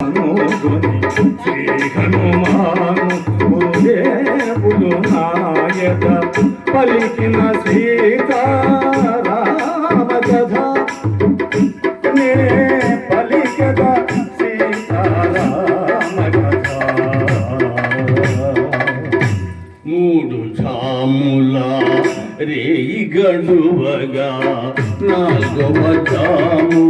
శ్రీ హనుమాను నాయక పలికిన శ్రీ రేయి గడువగా నాలుగవ ఝాము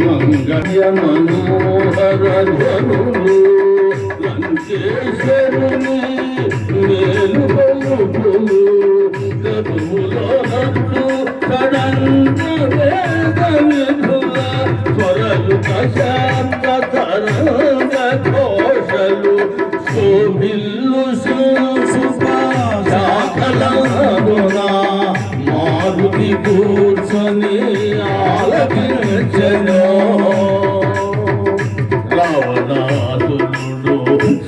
మంగళ మనోహర ధ్వనులు లంకేశ్వరుని మేలు పలుకులు గరువులో హత్తు కడంత వేద నిధుల స్వరలు కశాంత మారుతి కూర్చొని ఆలపించను రావణాసురుడు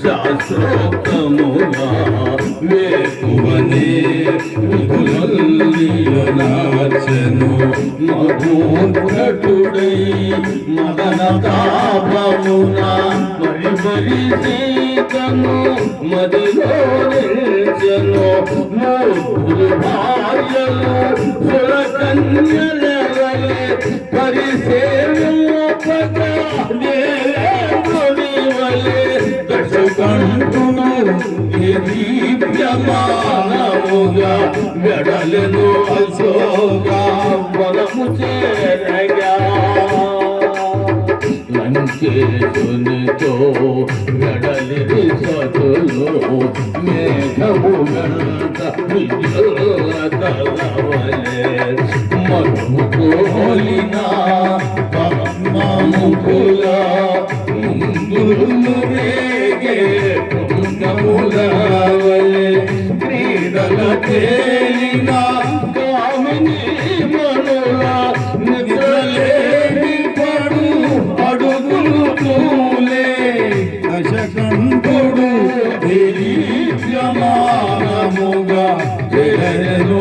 శాస్త్రోత్తముగా వేకువనే నాచను. మధుకటుడై మదన తాపమున మరి మరి సీతను మదిలో నిల్చెను. సురకన్యలవలే వెడలను అశోగా చేరగా లంకేశునితో వెడలి సతులు మేఘము గంట కోలిన పద్మముకుల ముందులు రేగే పుంగములవలే క్రీడల తేలిన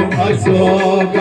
జయను అశోక